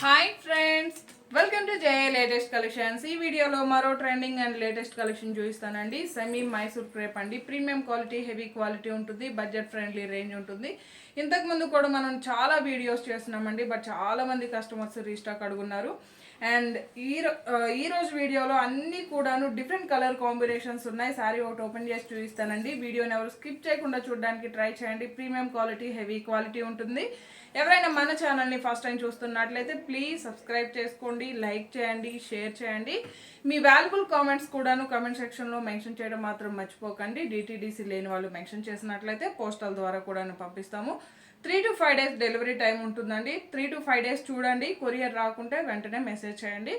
Hi friends welcome to Jaya latest collections ఈ వీడియోలో మరో ట్రెండింగ్ అండ్ లేటెస్ట్ కలెక్షన్ చూపిస్తానండి. సెమీ మైసూర్ క్రేప్ అండి. ప్రీమియం క్వాలిటీ హెవీ క్వాలిటీ ఉంటుంది. బడ్జెట్ ఫ్రెండ్లీ రేంజ్ ఉంటుంది. ఇంతకుముందు కూడా మనం చాలా వీడియోస్ చేస్తున్నామండి బట్ చాలా మంది కస్టమర్స్ రీస్టాక్ అడుగున్నారు. అండ్ ఈ రో- ఈ రోజు వీడియోలో అన్నీ కూడాను డిఫరెంట్ కలర్ కాంబినేషన్స్ ఉన్నాయి. సారీ ఒకటి ఓపెన్ చేసి చూపిస్తానండి. వీడియోని ఎవరు స్కిప్ చేయకుండా చూడడానికి ట్రై చేయండి. ప్రీమియం క్వాలిటీ హెవీ క్వాలిటీ ఉంటుంది. ఎవరైనా మన ఛానల్ని ఫస్ట్ టైం చూస్తున్నట్లయితే ప్లీజ్ సబ్స్క్రైబ్ చేసుకోండి లైక్ చేయండి షేర్ చేయండి. మీ వాల్యుబుల్ కామెంట్స్ కూడాను కమెంట్ సెక్షన్లో మెన్షన్ చేయడం మాత్రం మర్చిపోకండి. డిటీడీసీ లేని వాళ్ళు మెన్షన్ చేసినట్లయితే పోస్టల్ ద్వారా కూడాను పంపిస్తాము. Three to five days delivery time ఉంటుందండి. త్రీ టు ఫైవ్ డేస్ చూడండి. కొరియర్ రాకుంటే వెంటనే మెసేజ్ చేయండి.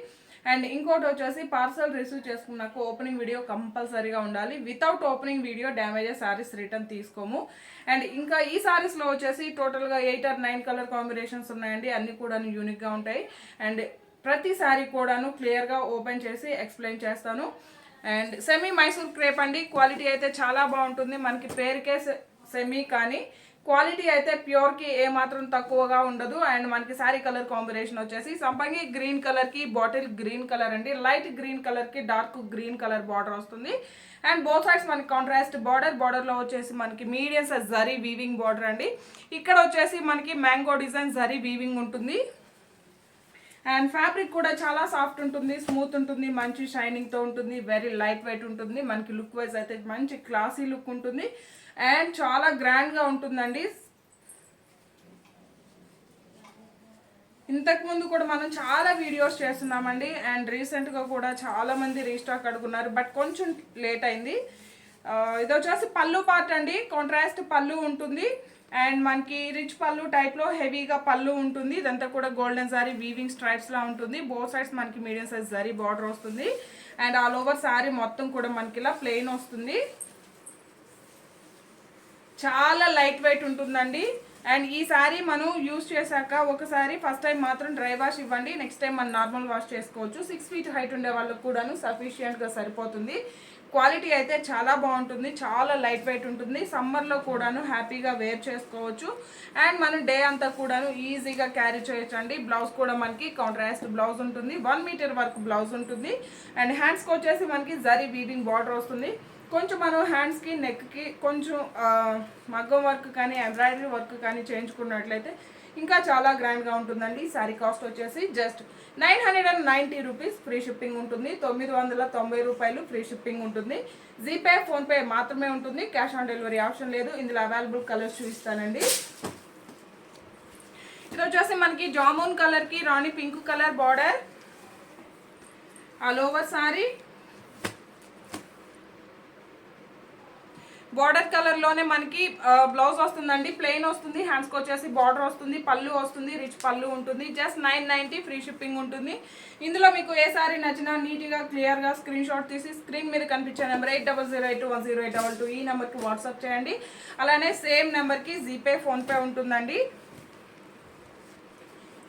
అండ్ ఇంకోటి వచ్చేసి పార్సల్ రిసీవ్ చేసుకున్నాక ఓపెనింగ్ వీడియో కంపల్సరీగా ఉండాలి. Without opening video damages saris return తీసుకోము. అండ్ ఇంకా ఈ శారీస్లో వచ్చేసి టోటల్గా eight or nine colour combinations ఉన్నాయండి. అన్ని కూడా యూనిక్గా ఉంటాయి. అండ్ ప్రతి శారీ కూడాను క్లియర్గా ఓపెన్ చేసి ఎక్స్ప్లెయిన్ చేస్తాను. అండ్ సెమీ మైసూర్ క్రేప్ అండి. క్వాలిటీ అయితే చాలా బాగుంటుంది. మనకి పేరుకే సెమీ కానీ క్వాలిటీ అయితే ప్యూర్కి ఏమాత్రం తక్కువగా ఉండదు. అండ్ మనకి శారీ కలర్ కాంబినేషన్ వచ్చేసి సంపంగి గ్రీన్ కలర్కి బాటిల్ గ్రీన్ కలర్ అండి. లైట్ గ్రీన్ కలర్కి డార్క్ గ్రీన్ కలర్ బార్డర్ వస్తుంది. అండ్ బోత్ సైడ్స్ మనకి కాంట్రాస్ట్ బార్డర్. బార్డర్లో వచ్చేసి మనకి medium size zari weaving border అండి. ఇక్కడ వచ్చేసి మనకి మ్యాంగో డిజైన్ జరీ వీవింగ్ ఉంటుంది. అండ్ ఫ్యాబ్రిక్ కూడా చాలా సాఫ్ట్ ఉంటుంది స్మూత్ ఉంటుంది మంచి షైనింగ్తో ఉంటుంది వెరీ లైట్ వెయిట్ ఉంటుంది. మనకి లుక్ వైజ్ అయితే మంచి క్లాసీ లుక్ ఉంటుంది. అండ్ చాలా గ్రాండ్గా ఉంటుందండి. ఇంతకుముందు కూడా మనం చాలా వీడియోస్ చేస్తున్నామండి. అండ్ రీసెంట్గా కూడా చాలా మంది రీస్టాక్ అడుగున్నారు. బట్ కొంచెం లేట్ అయింది. ఇది వచ్చేసి పళ్ళు పార్ట్ అండి. కాంట్రాస్ట్ పళ్ళు ఉంటుంది. అండ్ మనకి రిచ్ పళ్ళు టైప్లో హెవీగా పళ్ళు ఉంటుంది. ఇదంతా కూడా గోల్డెన్ సారీ వీవింగ్ స్ట్రైప్స్లా ఉంటుంది. బోత్ సైడ్స్ మనకి మీడియం సైజ్ జరీ బార్డర్ వస్తుంది. అండ్ ఆల్ ఓవర్ సారీ మొత్తం కూడా మనకి ఇలా ప్లెయిన్ వస్తుంది. చాలా లైట్ వెయిట్ ఉంటుందండి. అండ్ ఈ సారీ మనం యూస్ చేశాక ఒకసారి ఫస్ట్ టైం మాత్రం డ్రై వాష్ ఇవ్వండి. నెక్స్ట్ టైం మనం నార్మల్ వాష్ చేసుకోవచ్చు. సిక్స్ ఫీట్ హైట్ ఉండే వాళ్ళకు కూడాను సఫిషియంట్గా సరిపోతుంది. క్వాలిటీ అయితే చాలా బాగుంటుంది. చాలా లైట్ వెయిట్ ఉంటుంది. సమ్మర్లో కూడాను హ్యాపీగా వేర్ చేసుకోవచ్చు. అండ్ మనం డే అంతా కూడాను ఈజీగా క్యారీ చేయొచ్చండి. బ్లౌజ్ కూడా మనకి కాంట్రాస్ట్ బ్లౌజ్ ఉంటుంది. వన్ మీటర్ వరకు బ్లౌజ్ ఉంటుంది. అండ్ హ్యాండ్స్కి వచ్చేసి మనకి జరీ వీవింగ్ బార్డర్ వస్తుంది. కొంచెం మనం హ్యాండ్స్కి నెక్కి కొంచెం మగ్గం వర్క్ కానీ ఎంబ్రాయిడరీ వర్క్ కానీ చేయించుకున్నట్లయితే ఇంకా చాలా గ్రాండ్గా ఉంటుందండి. సారీ కాస్ట్ వచ్చేసి just nine hundred and ninety rupees free shipping ఉంటుంది. తొమ్మిది వందల తొంభై రూపాయలు ఫ్రీ షిప్పింగ్ ఉంటుంది. జీపే ఫోన్పే మాత్రమే ఉంటుంది. క్యాష్ ఆన్ డెలివరీ ఆప్షన్ లేదు. ఇందులో అవైలబుల్ కలర్స్ చూపిస్తానండి. ఇది వచ్చేసి మనకి జామున్ కలర్కి rani pink colour border all over sari border కలర్లోనే మనకి బ్లౌజ్ వస్తుందండి ప్లెయిన్ వస్తుంది హ్యాండ్స్కి వచ్చేసి బార్డర్ వస్తుంది పళ్ళు వస్తుంది రిచ్ పళ్ళు ఉంటుంది just nine ninety free shipping ఉంటుంది. ఇందులో మీకు ఏ సారీ నచ్చినా నీట్గా క్లియర్గా స్క్రీన్ షాట్ తీసి స్క్రీన్ మీద కనిపించే number eight double zero eight one zero eight double two ఈ నెంబర్కి వాట్సాప్ చేయండి. అలానే సేమ్ నెంబర్కి జీపే ఫోన్పే ఉంటుందండి.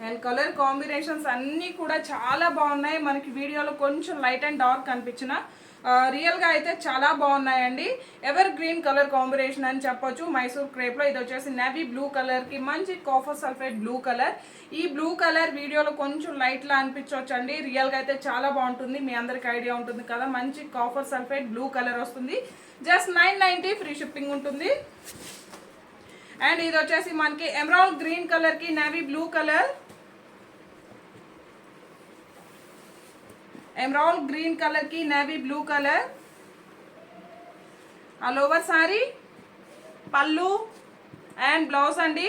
అండ్ కలర్ కాంబినేషన్స్ అన్నీ కూడా చాలా బాగున్నాయి. మనకి వీడియోలో కొంచెం లైట్ అండ్ డార్క్ కనిపించిన రియల్గా అయితే చాలా బాగున్నాయండి. ఎవర్ గ్రీన్ కలర్ కాంబినేషన్ అని చెప్పొచ్చు. మైసూర్ క్రేప్లో ఇది వచ్చేసి నేవీ బ్లూ కలర్కి మంచి కాఫర్ సల్ఫేట్ బ్లూ కలర్. ఈ బ్లూ కలర్ వీడియోలో కొంచెం లైట్లా అనిపించవచ్చు అండి రియల్గా అయితే చాలా బాగుంటుంది. మీ అందరికి ఐడియా ఉంటుంది కదా మంచి కాఫర్ సల్ఫేట్ బ్లూ కలర్ వస్తుంది. Just nine ninety free shipping ఉంటుంది. అండ్ ఇది వచ్చేసి మనకి ఎమరాల్డ్ గ్రీన్ కలర్కి navy blue colour. Emerald green కలర్కి navy blue colour all over sari pallu and blouse అండి.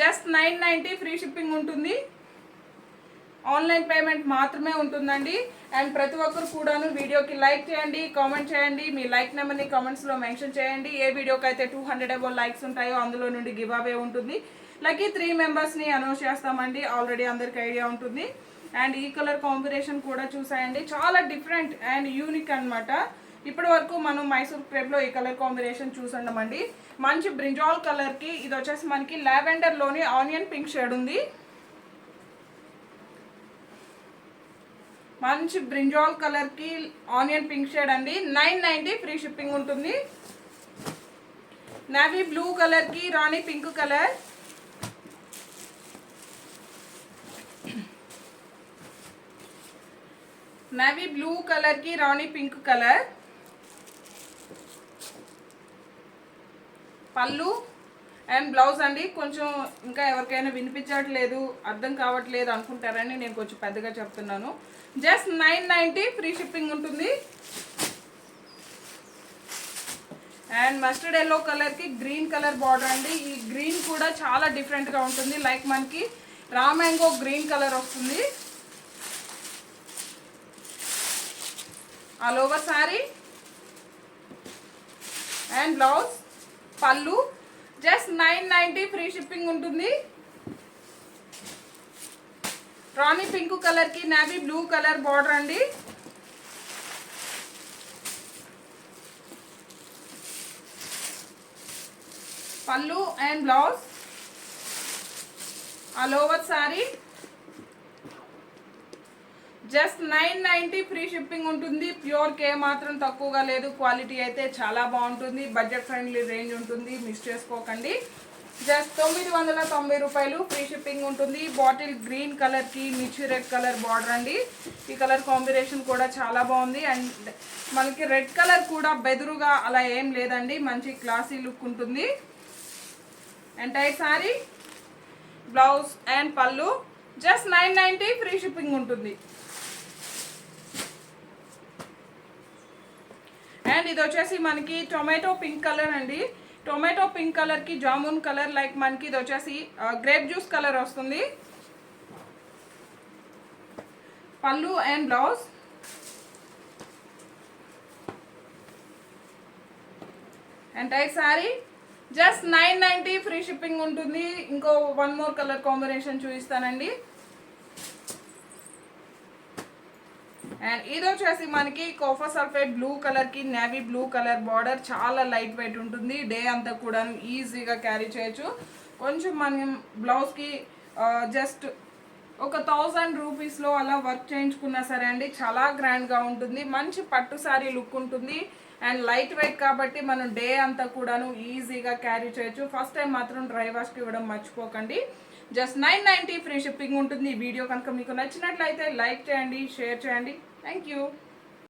Just nine ninety free shipping ఉంటుంది. Online payment మాత్రమే ఉంటుందండి. అండ్ ప్రతి ఒక్కరు కూడాను వీడియోకి లైక్ చేయండి కామెంట్ చేయండి. మీ లైక్ నెంబర్ని కామెంట్స్లో మెన్షన్ చేయండి. ఏ వీడియోకి అయితే టూ హండ్రెడ్ అబౌ లైక్స్ ఉంటాయో అందులో నుండి గివ్ అవే ఉంటుంది లక్కీ త్రీ మెంబర్స్ని అనౌన్స్ చేస్తామండి. ఆల్రెడీ అందరికి ఐడియా ఉంటుంది. అండ్ ఈ కలర్ కాంబినేషన్ కూడా చూసాయండి. చాలా డిఫరెంట్ అండ్ యూనిక్ అనమాట ఇప్పటి వరకు మనం మైసూర్ క్రేప్లో ఈ కలర్ కాంబినేషన్ చూసుండమండి. మంచి బ్రింజాల్ కలర్కి ఇది వచ్చేసి మనకి లావెండర్లోని ఆనియన్ పింక్ షేడ్ ఉంది. మంచి బ్రింజాల్ కలర్కి ఆనియన్ పింక్ షేడ్ అండి. నైన్ నైంటీ ఫ్రీ షిప్పింగ్ ఉంటుంది. నావీ బ్లూ కలర్కి rani pink colour. Navy blue కలర్కి rani pink colour pallu and blouse అండి. కొంచెం ఇంకా ఎవరికైనా వినిపించట్లేదు అర్థం కావట్లేదు అనుకుంటారని నేను కొంచెం పెద్దగా చెప్తున్నాను. Just nine ninety free shipping ఉంటుంది. అండ్ మస్టర్డ్ ఎల్లో కలర్కి గ్రీన్ కలర్ బార్డర్ అండి. ఈ గ్రీన్ కూడా చాలా డిఫరెంట్గా ఉంటుంది. లైక్ మనకి రా మ్యాంగో గ్రీన్ కలర్ వస్తుంది. All over sari and blouse pallu. Just nine ninety free shipping ఉంటుంది. రాణి పింక్ కలర్కి నావీ బ్లూ కలర్ బార్డర్ అండి. Pallu and blouse all over sari just nine ninety free shipping ఉంటుంది. Pure కే మాత్రం తక్కువగా లేదు. Quality అయితే చాలా బాగుంటుంది. బడ్జెట్ ఫ్రెండ్లీ రేంజ్ ఉంటుంది. మిస్ చేసుకోకండి. జస్ట్ తొమ్మిది వందల తొంభై రూపాయలు ఫ్రీ షిప్పింగ్ ఉంటుంది. బాటిల్ గ్రీన్ కలర్కి మిర్చి రెడ్ కలర్ బార్డర్ అండి. ఈ కలర్ కాంబినేషన్ కూడా చాలా బాగుంది. అండ్ మనకి రెడ్ కలర్ కూడా బెదురుగా అలా ఏం లేదండి. మంచి క్లాసీ లుక్ ఉంటుంది. Entire sari blouse and pallu. Just nine ninety free shipping ఉంటుంది. అండ్ ఇది వచ్చేసి మనకి టొమాటో పింక్ కలర్ అండి. టొమాటో పింక్ కలర్కి జామున్ కలర్ లైక్ మనకి ఇది వచ్చేసి గ్రేప్ జ్యూస్ కలర్ వస్తుంది. Pallu and blouse entire sari just nine ninety free shipping ఉంటుంది. ఇంకో వన్ మోర్ కలర్ కాంబినేషన్ చూపిస్తానండి. అండ్ ఇది వచ్చేసి మనకి కోఫా సల్ఫేట్ బ్లూ కలర్కి నేవీ బ్లూ కలర్ బార్డర్ చాలా లైట్ వెయిట్ ఉంటుంది. డే అంతా కూడా ఈజీగా క్యారీ చేయొచ్చు. కొంచెం మనం బ్లౌజ్కి జస్ట్ ఒక థౌజండ్ రూపీస్లో అలా వర్క్ చేయించుకున్నా సరే అండి చాలా గ్రాండ్గా ఉంటుంది. మంచి పట్టు సారీ లుక్ ఉంటుంది. అండ్ లైట్ వెయిట్ కాబట్టి మనం డే అంతా కూడాను ఈజీగా క్యారీ చేయొచ్చు. ఫస్ట్ టైం మాత్రం డ్రై వాష్కి ఇవ్వడం మర్చిపోకండి. Just nine ninety free shipping ఉంటుంది. ఈ వీడియో కనుక మీకు నచ్చినట్లయితే లైక్ చేయండి షేర్ చేయండి. Thank you.